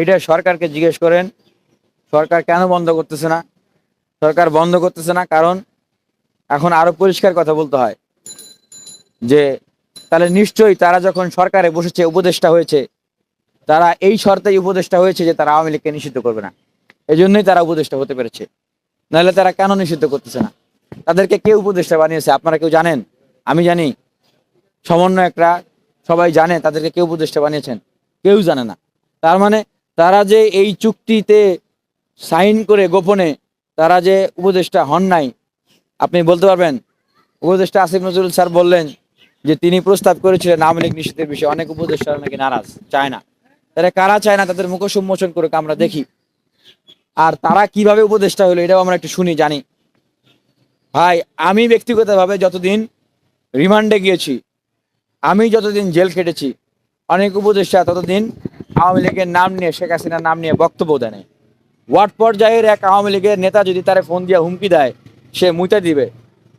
এটা সরকারকে জিজ্ঞেস করেন, সরকার কেন বন্ধ করতেছে না? সরকার বন্ধ করতেছে না কারণ এখন আরও পরিষ্কার কথা বলতে হয় যে, তাহলে নিশ্চয়ই তারা যখন সরকারে বসেছে, উপদেষ্টা হয়েছে, তারা এই শর্তেই উপদেষ্টা হয়েছে যে তারা আওয়ামী লীগকে নিষিদ্ধ করবে না। এই জন্যই তারা উপদেষ্টা হতে পেরেছে। নাহলে তারা কেন নিষিদ্ধ করতেছে না? তাদেরকে কে উপদেষ্টা বানিয়েছে আপনারা কেউ জানেন? আমি জানি। সমন্বয়করা সবাই জানে তাদেরকে কেউ উপদেষ্টা বানিয়েছেন। কেউ জানে না। তার মানে তারা যে এই চুক্তিতে সাইন করে গোপনে তারা যে উপদেষ্টা হন নাই, আপনি বলতে পারবেন? উপদেষ্টা আসিফ নজরুল স্যার বললেন যে তিনি প্রস্তাব করেছিলেন আওয়ামী লীগ নিষিদ্ধের বিষয়ে, অনেক উপদেষ্টা নাকি নারাজ, চায় না। তারা কারা চায় না তাদের মুখ উন্মোচন করুক আমরা দেখি। আর তারা কীভাবে উপদেষ্টা হলো এটাও আমরা একটু শুনি, জানি। ভাই, আমি ব্যক্তিগতভাবে যতদিন রিমান্ডে গিয়েছি, আমি যতদিন জেল খেটেছি, অনেক উপদেষ্টা ততদিন আওয়ামী লীগের নাম নিয়ে, শেখ হাসিনার নাম নিয়ে বক্তব্য দেয় ওয়ার্ড পর্যায়ের এক আওয়ামী লীগের নেতা যদি তারে ফোন দিয়ে হুমকি দেয়, সে মুইতা দিবে,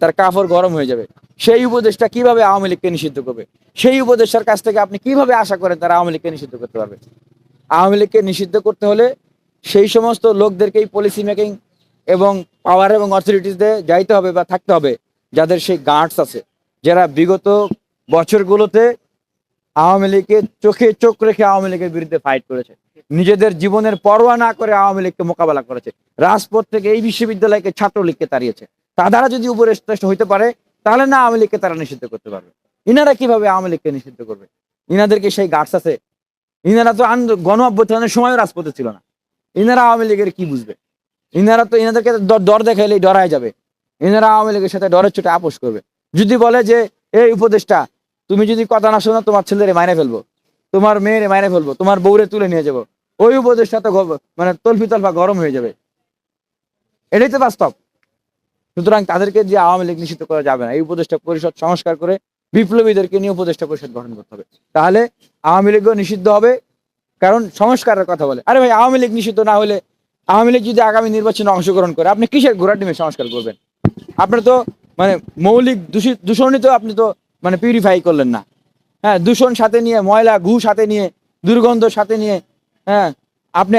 তার কাফর গরম হয়ে যাবে। সেই উপদেশটা কীভাবে আওয়ামী লীগকে নিষিদ্ধ করবে? সেই উপদেষ্টার কাছ থেকে আপনি কীভাবে আশা করেন তারা আওয়ামী লীগকে নিষিদ্ধ করতে পারবে? আওয়ামী লীগকে নিষিদ্ধ করতে হলে সেই সমস্ত লোকদেরকেই পলিসি মেকিং এবং পাওয়ার এবং অথরিটিসে যাইতে হবে বা থাকতে হবে, যাদের সেই গার্ডস আছে। যারা বিগত বছরগুলোতে আওয়ামী লীগের চোখে চোখ রেখে আওয়ামী লীগের বিরুদ্ধে ফাইট করেছে। নিজেদের জীবনের পরোয়া না করে আওয়ামী লীগকে মোকাবেলা করেছে। রাজপথ থেকে এই বিশ্ববিদ্যালয়কে ছাত্রলীগকে তাড়িয়েছে। তারা যদি উপরেষ্ট হইতে পারে, তাহলে না আওয়ামী লীগকে তারা নিষিদ্ধ করতে পারবে। ইনারা কীভাবে আওয়ামী লীগকে নিষিদ্ধ করবে? ইনাদেরকে সেই গার্ডস আছে। ইনারা তো গণ অভ্যুত্থানের সময় রাজপথে ছিল না। ইনারা আওয়ামী লীগের কি বুঝবে? ইনারা তো ইনাদেরকে ডর- দেখাইলেই ডরায় যাবে। ইনারা আওয়ামী লীগের সাথে ডরের চোটে আপোষ করবে। যদি বলে যে, এই উপদেশটা তুমি যদি কথা না শোনো, তোমার ছেলেরে মাইনে ফেলব। তোমার মেয়েরে মাইনে ফেলব। তোমার বউরে তুলে নিয়ে যাব। ওই উপদেশটা তো মানে তলফি তলফা গরম হয়ে যাবে। এটাই তো বাস্তব। সুতরাং তাদেরকে যে আওয়ামী লীগ নিষিদ্ধ করা যাবে না, এই উপদেষ্টা পরিষদ সংস্কার করে বিপ্লবীদেরকে নিয়ে উপদেষ্টা পরিষদ গঠন করতে হবে। তাহলে আওয়ামী লীগও নিষিদ্ধ হবে, কারণ সংস্কারের কথা বলে। আরে ভাই, আওয়ামী লীগ নিষিদ্ধ না হলে আওয়ামী লীগ যদি আগামী নির্বাচনে অংশগ্রহণ করে, আপনি কিসের ঘোড়া টিমে সংস্কার করবেন? আপনার তো মানে মৌলিক দূষিত দূষণই তো আপনি তো মানে পিউরিফাই করলেন না। হ্যাঁ দূষণ সাথে নিয়ে, ময়লা ঘু সাথে নিয়ে, দুর্গন্ধ সাথে নিয়ে হ্যাঁ আপনি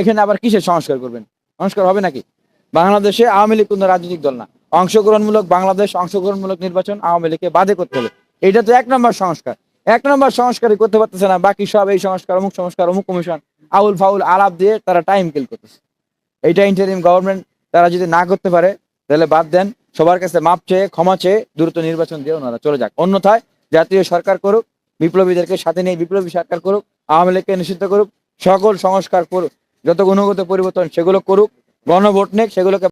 এখানে আবার কিসের সংস্কার করবেন? সংস্কার হবে নাকি? বাংলাদেশে আওয়ামী লীগ কোনো রাজনৈতিক দল না। অংশগ্রহণমূলক বাংলাদেশ অংশগ্রহণমূলক নির্বাচন আওয়ামী লীগকে বাদে করতে হবে। এটা তো এক নম্বর সংস্কার। এক নম্বর সংস্কারই করতে পারতেছে না। বাকি সব এই সংস্কার, অমুক সংস্কার, অমুক কমিশন, আউল ফাউল, আলাপ দিয়ে তারা টাইম কিল করতেছে। এইটা ইন্টারিম গভর্নমেন্ট তারা যদি না করতে পারে তাহলে বাদ দেন, সবার কাছে মাপ চেয়ে, ক্ষমা চেয়ে দ্রুত নির্বাচন দিয়ে ওনারা চলে যাক। অন্যথায় জাতীয় সরকার করুক, বিপ্লবীদেরকে সাথে নিয়ে বিপ্লবী সরকার করুক, আওয়ামী লীগকে নিষিদ্ধ করুক, সকল সংস্কার করুক, যত গুণগত পরিবর্তন সেগুলো করুক, গণভোট নেক, সেগুলোকে